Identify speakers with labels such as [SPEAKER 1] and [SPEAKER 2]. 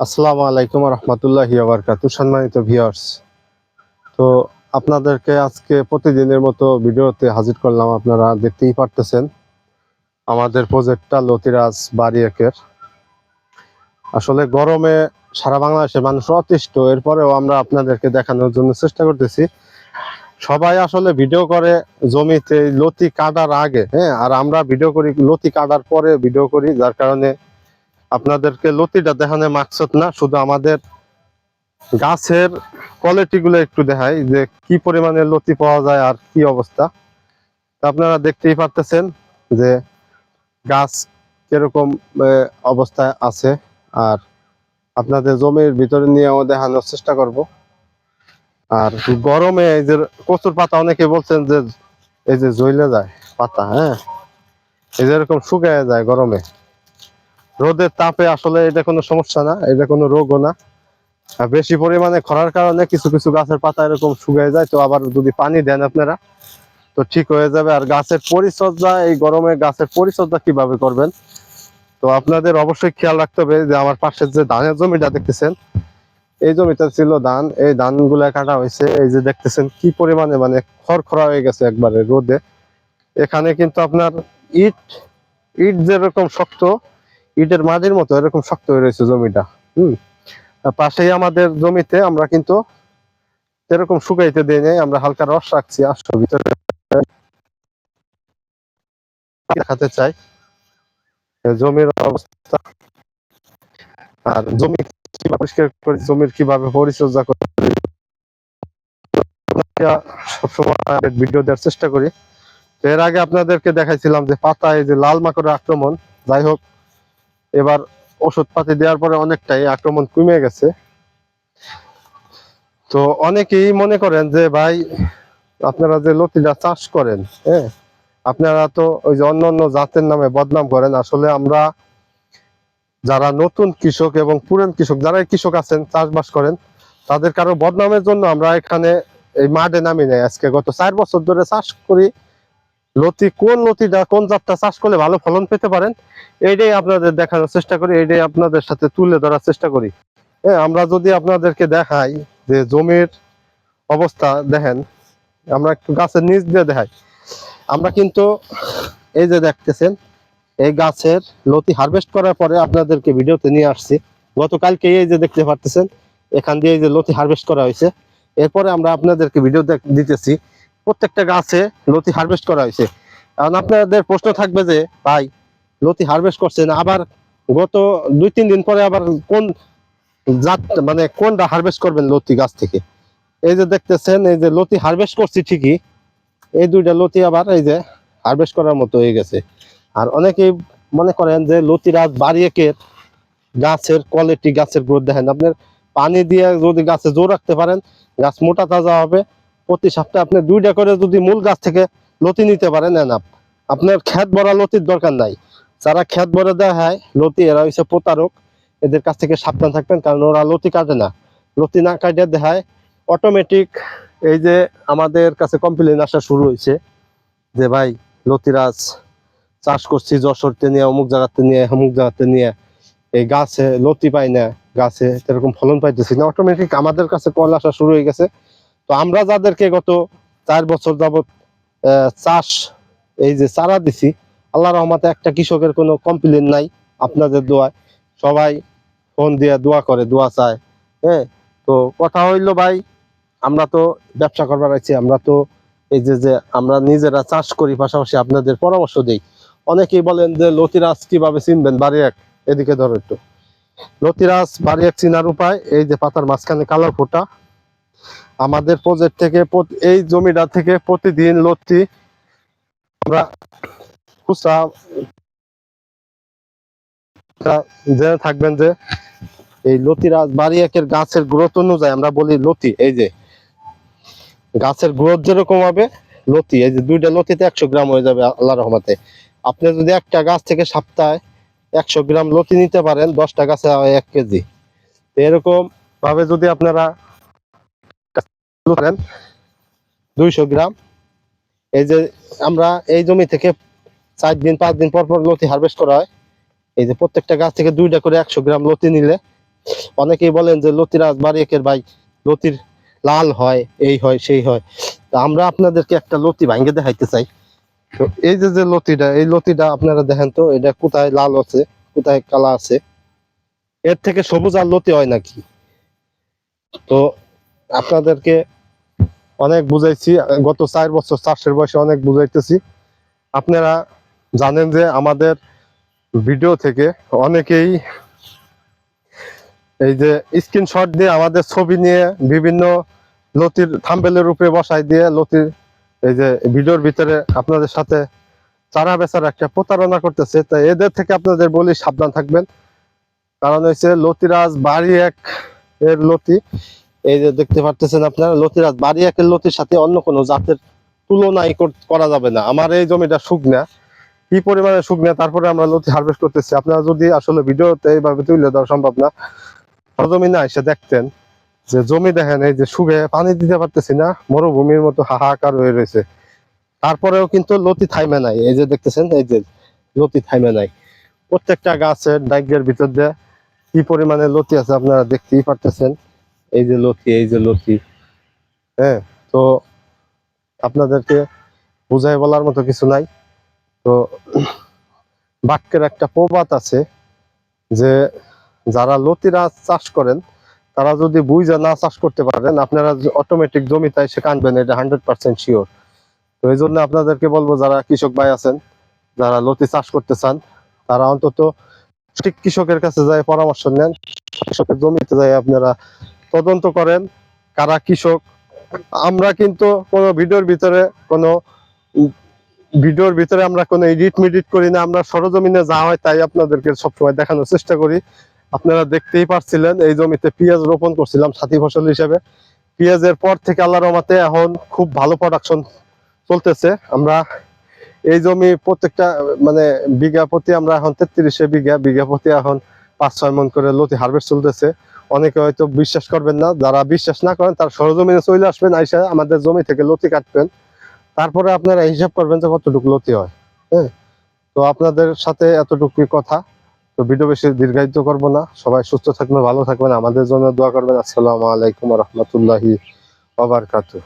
[SPEAKER 1] আসসালামু আলাইকুম রহমতুল্লাহ বারকাত সম্মানিত ভিউয়ার্স তো আপনাদেরকে আজকে প্রতিদিনের মতো ভিডিওতে হাজির করলাম, আপনারা দেখতেই পারতেছেন। আমাদের প্রজেক্টটা লতিরাজ বাড়ি একের আসলে গরমে সারা বাংলাদেশের মানুষ অতিষ্ঠ, এরপরেও আমরা আপনাদেরকে দেখানোর জন্য চেষ্টা করতেছি। সবাই আসলে ভিডিও করে জমিতে লতি কাটার আগে হ্যাঁ আর আমরা ভিডিও করি, লতি কাটার পরে ভিডিও করি, যার কারণে আপনাদেরকে লতিটা দেখানো মাকসদ না, শুধু আমাদের গাছের কোয়ালিটি গুলো একটু দেখাই যে কি পরিমাণে লতি পাওয়া যায় আর কি অবস্থা। আপনারা দেখতেই পারতেছেন যে গাছ কীরকম অবস্থায় আছে। আর আপনাদের জমির ভিতরে নিয়েও দেখানোর চেষ্টা করব। আর গরমে এই যে কচুর পাতা অনেকে বলছেন যে এই যে জ্বলে যায় পাতা হ্যাঁ? এই যে এরকম শুকিয়ে যায় গরমে। রোদের তাপে আসলে এটা কোনো সমস্যা না, এটা কোনো রোগও না। বেশি পরিমাণে খরার কারণে কিছু কিছু গাছের পাতা এরকম শুকিয়ে যায়, তো আবার যদি পানি দেন আপনারা, তো ঠিক হয়ে যাবে। আর গাছের পরিচর্যা, এই গরমে গাছের পরিচর্যা কীভাবে করবেন? তো আপনাদের অবশ্যই খেয়াল রাখতে হবে যে আমার পাশের যে ধানের জমিটা দেখতেছেন, এই জমিটা ছিল ধান, এই ধানগুলা কাটা হয়েছে। এই যে দেখতেছেন কি পরিমাণে মানে খড়খড়া হয়ে গেছে একবারে রোদে। এখানে কিন্তু আপনার ইট ইট যেরকম শক্ত ইটের মাঝের মতো এরকম শক্ত হয়ে রয়েছে জমিটা, হুম? পাশেই আমাদের জমিতে আমরা কিন্তু এরকম শুকাইতে দিই নেই, আমরা হালকা রস রাখছি আসো ভিতরে দেখাতে চাই। জমির অবস্থা, আর জমি পরিষ্কার করে, জমির কীভাবে পরিচর্যা করে সবসময় ভিডিও দেওয়ার চেষ্টা করি। তো এর আগে আপনাদেরকে দেখাইছিলাম যে পাতায় যে লাল মাকড়ের আক্রমণ, যাই হোক এবার ওষুধ পাতি দেওয়ার পরে অনেকটাই আক্রমণ কমে গেছে। তো অনেকেই মনে করেন যে, ভাই, আপনারা যে লতিটা চাষ করেন হ্যাঁ আপনারা তো ওই যে অন্য অন্য জাতের নামে বদনাম করেন। আসলে আমরা যারা নতুন কৃষক এবং পুরান কৃষক যারা কৃষক আছেন, চাষবাস করেন, তাদের কারও বদনামের জন্য আমরা এখানে এই মাঠে নামি নেই। আজকে গত চার বছর ধরে চাষ করি লতি, কোন লতিটা, কোন জাতটা চাষ করলে ভালো ফলন পেতে পারেন, এইটাই আপনাদের দেখানোর চেষ্টা করি, এইটাই আপনাদের সাথে তুলে ধরার চেষ্টা করি। হ্যাঁ আমরা যদি আপনাদেরকে দেখাই যে জমির অবস্থা, দেখেন, আমরা একটু গাছের নিচ দিয়ে দেখাই। আমরা কিন্তু এই যে দেখতেছেন, এই গাছের লতি হারভেস্ট করার পরে আপনাদেরকে ভিডিওতে নিয়ে আসছি। গতকালকে এই যে দেখতে পারতেছেন, এখান দিয়ে এই যে লতি হারভেস্ট করা হয়েছে। এরপরে আমরা আপনাদেরকে ভিডিও দিতেছি। প্রত্যেকটা গাছে লতি হারভেস্ট করা হয়েছে। কারণ আপনাদের প্রশ্ন থাকবে যে, ভাই, লতি হারভেস্ট করছেন, আবার গত দুই, তিন দিন পরে আবার কোন জাত মানে কোনটা হারভেস্ট করবেন লতি গাছ থেকে? এই যে দেখতেছেন, এই যে লতি হারভেস্ট করছি ঠিকই, এই দুইটা লতি আবার এই যে হারভেস্ট করার মতো হয়ে গেছে। আর অনেকেই মনে করেন যে, লতি লতিরাজ বাড়িয়েকের গাছের কোয়ালিটি গাছের গ্রোথ দেখেন। আপনার পানি দিয়ে যদি গাছে জোর রাখতে পারেন, গাছ মোটা তাজা হবে প্রতি সপ্তাহে আপনি দুইটা করে যদি মূল গাছ থেকে লতি নিতে পারেন এনাফ আপনার খ্যাত ভরা লতির দরকার নাই। যারা খ্যাত ভরে দেওয়া হয়, লতি, এরা হচ্ছে প্রতারক। এদের কাছ থেকে সাবধান থাকবেন, কারণ ওরা লতি কাটে না। লতি না কাটে দেখায় অটোমেটিক এই যে আমাদের কাছে কমপ্লেন আসা শুরু হয়েছে যে, ভাই লতিরাজ চাষ করছি যশোরতে নিয়ে, অমুক জায়গাতে নিয়ে, অমুক জায়গাতে নিয়ে। এই গাছে লতি পাই না, গাছে এরকম ফলন পাইতেছি না। অটোমেটিক আমাদের কাছে কল আসা শুরু হয়ে গেছে। তো আমরা যাদেরকে গত চার বছর আহ, চাষ এই যে চারা দিছি আল্লাহ রহমতে একটা কৃষকের কোনো কমপ্লেন নাই আপনাদের দোয়ায়। সবাই ফোন দিয়ে দোয়া করে দোয়া চায় হ্যাঁ? তো কথা হইল ভাই আমরা তো ব্যবসা করবার আছি আমরা তো এই যে যে আমরা নিজেরা চাষ করি পাশাপাশি আপনাদের পরামর্শ দিই। অনেকেই বলেন যে লতিরাজ কীভাবে চিনবেন? বাড়ি এক এদিকে ধরো একটু। লতিরাজ বাড়ি এক চিনার উপায় এই যে পাতার মাঝখানে কালার ফোটা আমাদের প্রজেক্ট থেকে এই জমিটা থেকে প্রতিদিন লতি আমরা খুচরা জেনে থাকবেন যে এই লতিরাজ বাড়ি একের গাছের গ্রোথ অনুযায়ী আমরা বলি লতি, এই যে গাছের গ্রোথ যেরকম হবে লতি, এই যে দুইটা লতিতে একশো গ্রাম হয়ে যাবে আল্লাহ রহমাতে। আপনি যদি একটা গাছ থেকে সপ্তাহে একশো গ্রাম লতি নিতে পারেন, দশটা গাছে এক কেজি। এরকম ভাবে যদি আপনারা করেন দুইশো গ্রাম। এই যে আমরা এই জমি থেকে চার দিন, পাঁচ দিন লতি হারভেস্ট করা হয়। এই যে প্রত্যেকটা গাছ থেকে দুইটা করে একশো গ্রাম লতি নিলে। অনেকেই বলেন যে লতিরাজ বারিকের ভাই, লতির লাল হয়, এই হয়, সেই হয়। তা আমরা আপনাদেরকে একটা লতি ভাঙ্গে দেখাইতে চাই। তো এই যে যে লতিটা, এই লতিটা আপনারা দেখেন তো, এটা কোথায় লাল আছে, কোথায় কালা আছে? এর থেকে সবুজ আর লতি হয় নাকি? তো আপনাদেরকে অনেক বুঝাইছি, গত চার বছর চাষের বয়সে অনেক বুঝাইতেছি। আপনারা জানেন যে আমাদের ভিডিও থেকে অনেকেই এই যে স্ক্রিনশট দিয়ে আমাদের ছবি নিয়ে বিভিন্ন লতির থাম্বেলের উপরে বসাই দিয়ে লতির এই যে ভিডিওর ভিতরে আপনাদের সাথে চারা বেচার একটা প্রতারণা করতেছে। তাই এদের থেকে আপনাদের বলি সাবধান থাকবেন। কারণ হচ্ছে লতিরাজ বাড়ি এক এর লতি। এই যে দেখতে পারতেছেন আপনারা, লতিরাজ, বাড়ি একের লতির সাথে অন্য কোনো জাতের তুলনাই করা যাবে না। আমার এই জমিটা শুকনা কি পরিমাণে শুকনা তারপরে আমরা লতি হারভেস্ট করতেছি। আপনারা যদি আসলে ভিডিওতে এইভাবে তুলে দেওয়া সম্ভব না জমি না এসে দেখতেন যে জমি দেখেন, এই যে শুকে পানি দিতে পারতেছি না, মরুভূমির মতো হাহাকার হয়ে রয়েছে। তারপরেও কিন্তু লতি থাইমে নাই। এই যে দেখতেছেন, এই যে লতি থাইমে নাই। প্রত্যেকটা গাছের ডাইগের ভিতর দিয়ে কি পরিমাণে লতি আছে আপনারা দেখতেই পারতেছেন। এই যে লতি এই যে লতি হ্যাঁ তো আপনাদেরকে বুঝাই বলার মতো কিছু নাই। তো বাক্যের একটা প্রবাদ আছে যে, যারা লতিরা চাষ করেন, তারা যদি বুঝে না চাষ করতে পারেন, আপনারা অটোমেটিক জমিতে এসে কানবেন এটা হান্ড্রেড পার্সেন্ট শিওর তো এই জন্য আপনাদেরকে বলব, যারা কৃষক ভাই আছেন, যারা লতি চাষ করতে চান, তারা অন্তত ঠিক কৃষকের কাছে যায় পরামর্শ নেন, কৃষকের জমিতে যায় আপনারা তদন্ত করেন, কারা কৃষক। আমরা কিন্তু কোনো ভিডিওর ভিতরে কোনো ভিডিওর ভিতরে আমরা কোনো এডিট মিডিট করি না, আমরা সরজমিনে যা হয় তাই আপনাদেরকে সবসময় দেখানোর চেষ্টা করি। আপনারা দেখতেই পারছিলেন, এই জমিতে পেঁয়াজ রোপণ করছিলাম সাথী ফসল হিসেবে। পেঁয়াজের পর থেকে আল্লাহ রহমতে এখন খুব ভালো প্রোডাকশন চলতেছে। আমরা এই জমি প্রত্যেকটা মানে বিঘা প্রতি আমরা এখন তেত্রিশে বিঘা বিঘা প্রতি এখন পাঁচ ছয় মন করে লতি হারভেস্ট চলতেছে। অনেকে হয়তো বিশ্বাস করবেন না, যারা বিশ্বাস না করেন তার সরজমিনে চলে আসবেন, আইসা আমাদের জমি থেকে লতি কাটবেন। তারপরে আপনারা হিসাব করবেন যে কতটুকু লতি হয় হ্যাঁ? তো আপনাদের সাথে এতটুকু কথা। তো ভিডিও বেশি দীর্ঘায়িত করব না। সবাই সুস্থ থাকবেন, ভালো থাকবেন। আমাদের জন্য দোয়া করবেন। আসসালামু আলাইকুম রহমতুল্লাহি ওবারকাতু